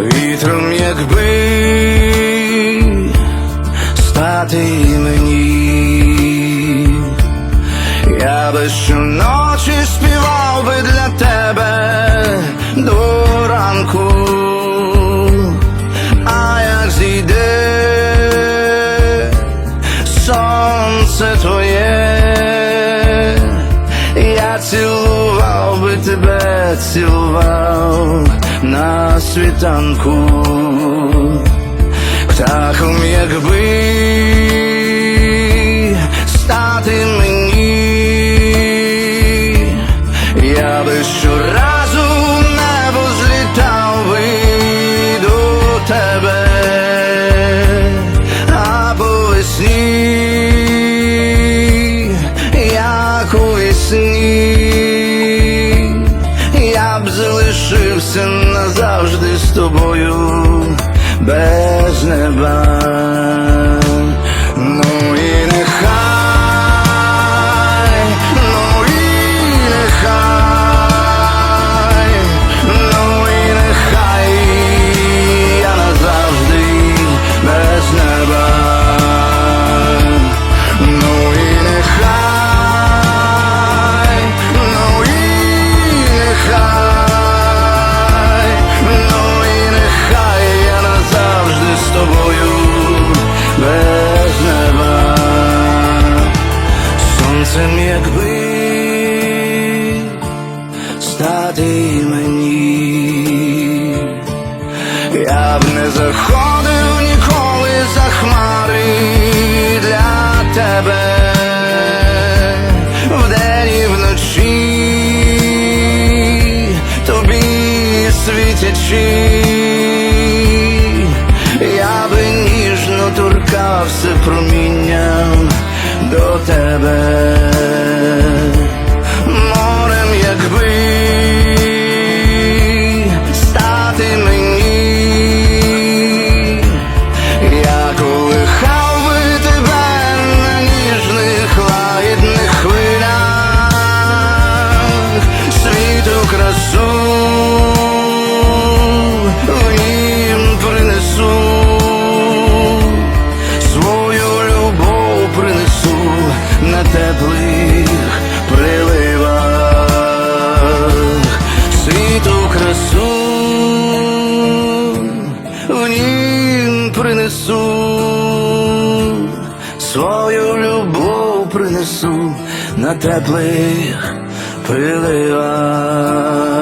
Вітром, якби стати мені, я би щоночі співав би для тебе до ранку, а як зійде сонце твоє, я цілував би тебе, цілував на світанку, птахом якби стати мені, я би щоразу bez never. Якби стати мені, я б не заходив ніколи за хмари для тебе. Світячи, я би ніжно торкався промінням до тебе, принесу на теплих приливах.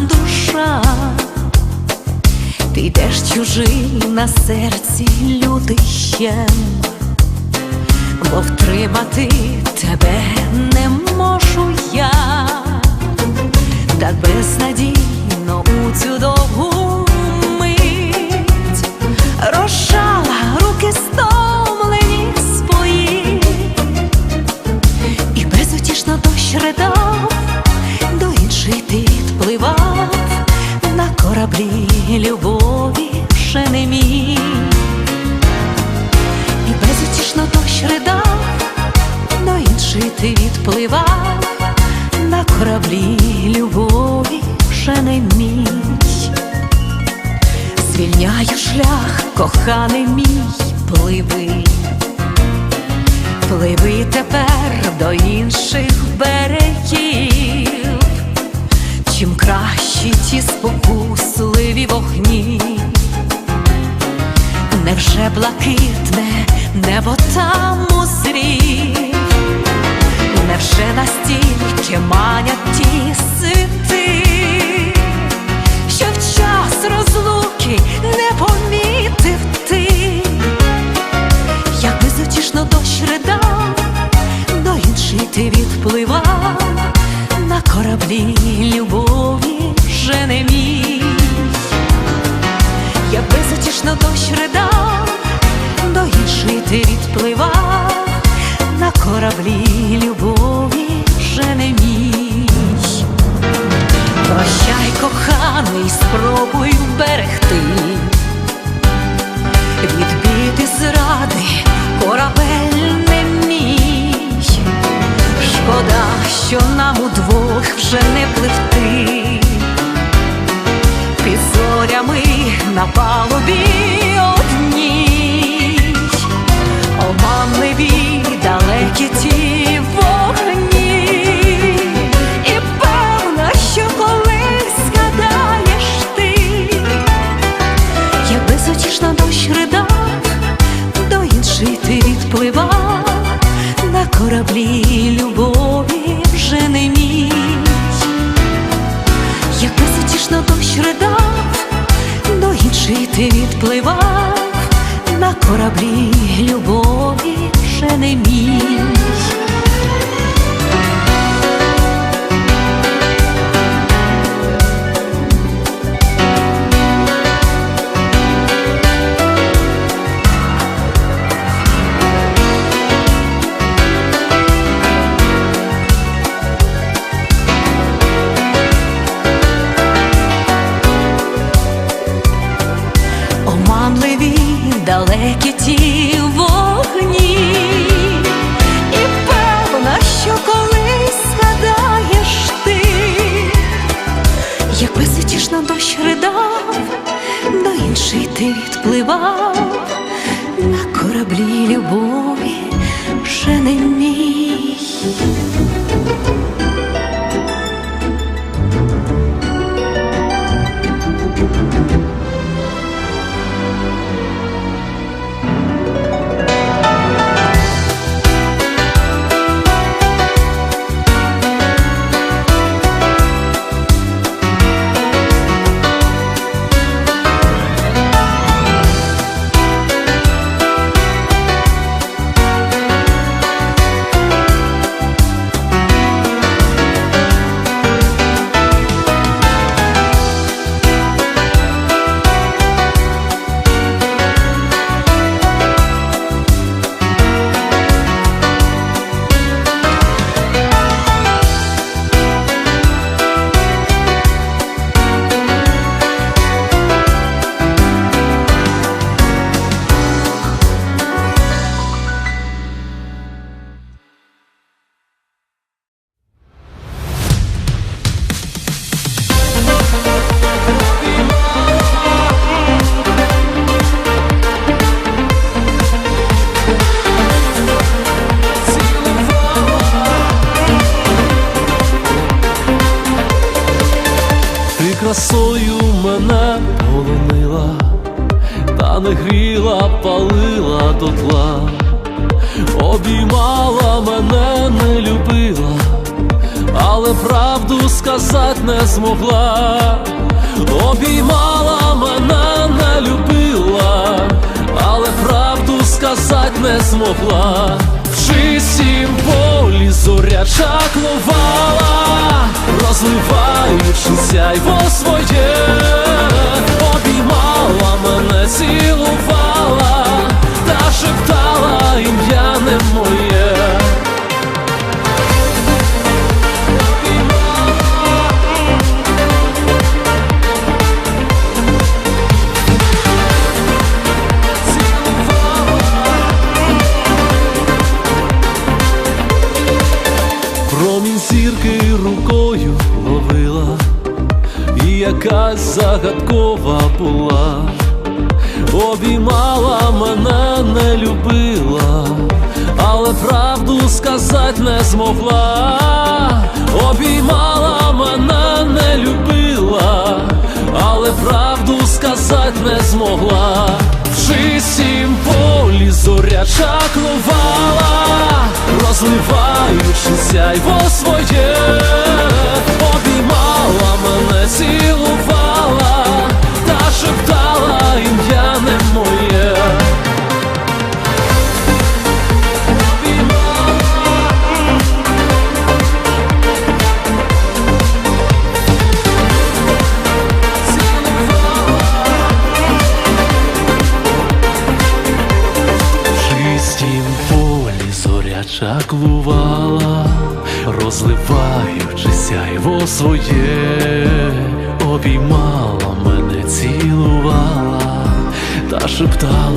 душа, ти йдеш чужий на серці людищем, бо втримати тебе не можу я, так безнадійно у цю довгу мить розжала руки стомлені свої, і безутішно дощ ридав. До інших тих любові вже не мій, і безутішно дощ ридав, но інший ти відпливав на кораблі любові вже не мій. Звільняю шлях, коханий мій, пливи, пливи тепер до інших берегів, невже блакитне небо там узрів, невже настільки манять ті коханий, спробуй красою мене полонила, та не гріла, палила дотла, обіймала мене, не любила, але правду сказать не змогла, обіймала мене, не любила, але правду сказать не змогла. В чистім полі зоря чаклувала, розливаючи сяйво своє, не змогла, обіймала мене, не любила, але правду сказати не змогла. В сім полі зоряча клувала, розливаючи сяйво своє. Шаклувала, розливаючи сяйво своє, обіймала мене, цілувала та шептала.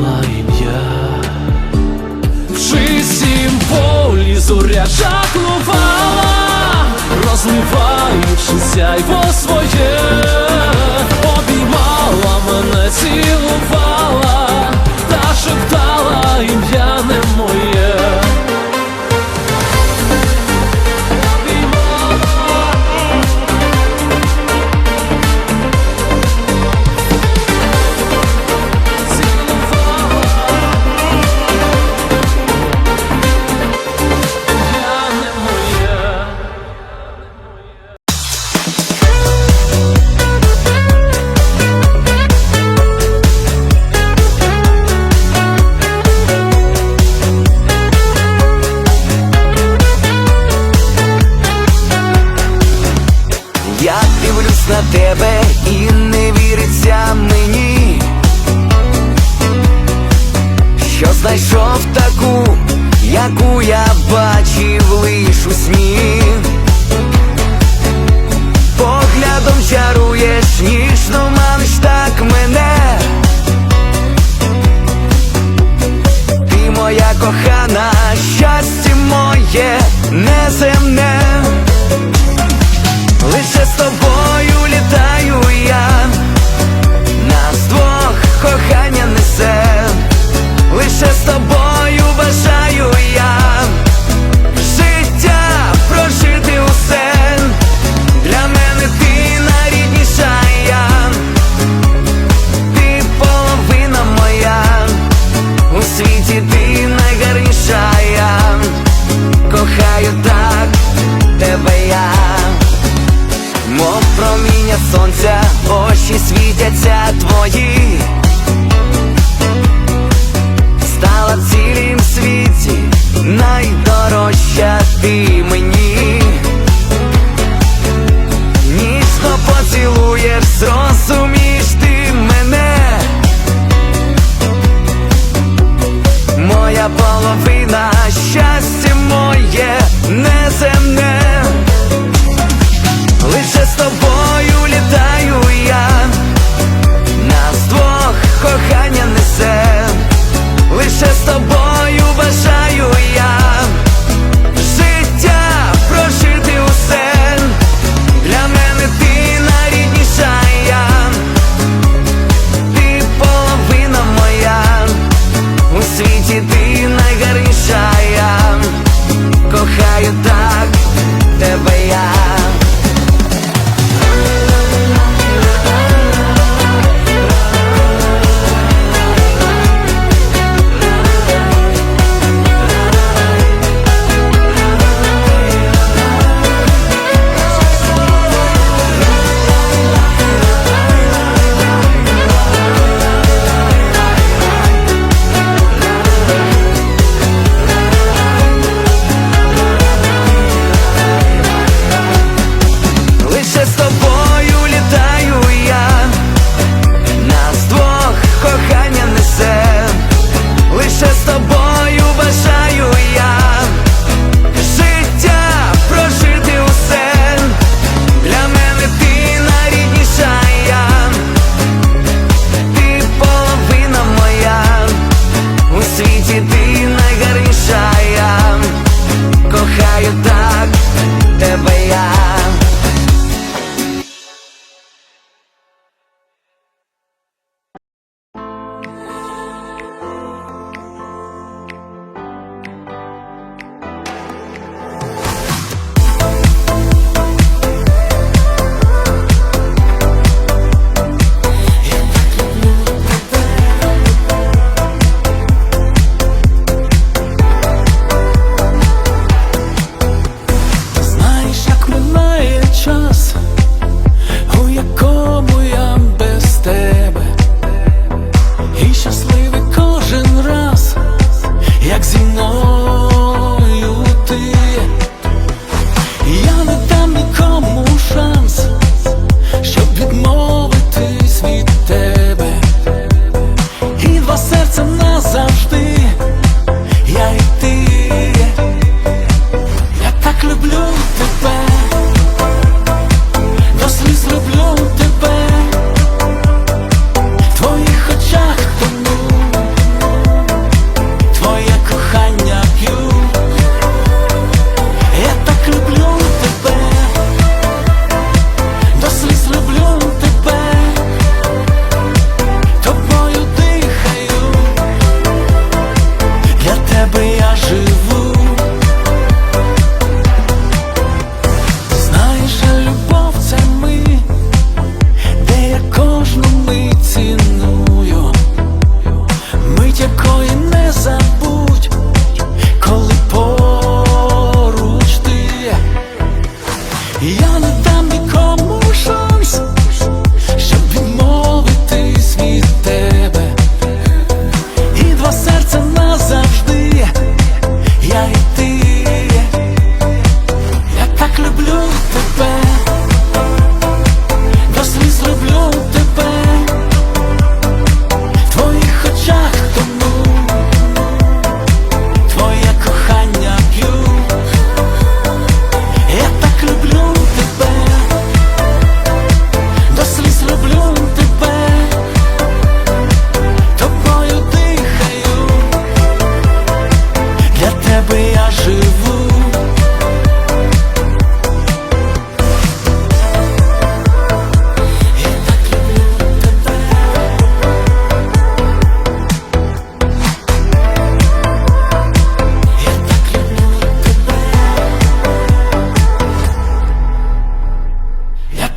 знайшов таку, яку я бачив лиш у сні Поглядом чаруєш, ніжно маниш так мене, ти моя кохана. 我一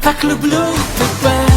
так люблю тебе.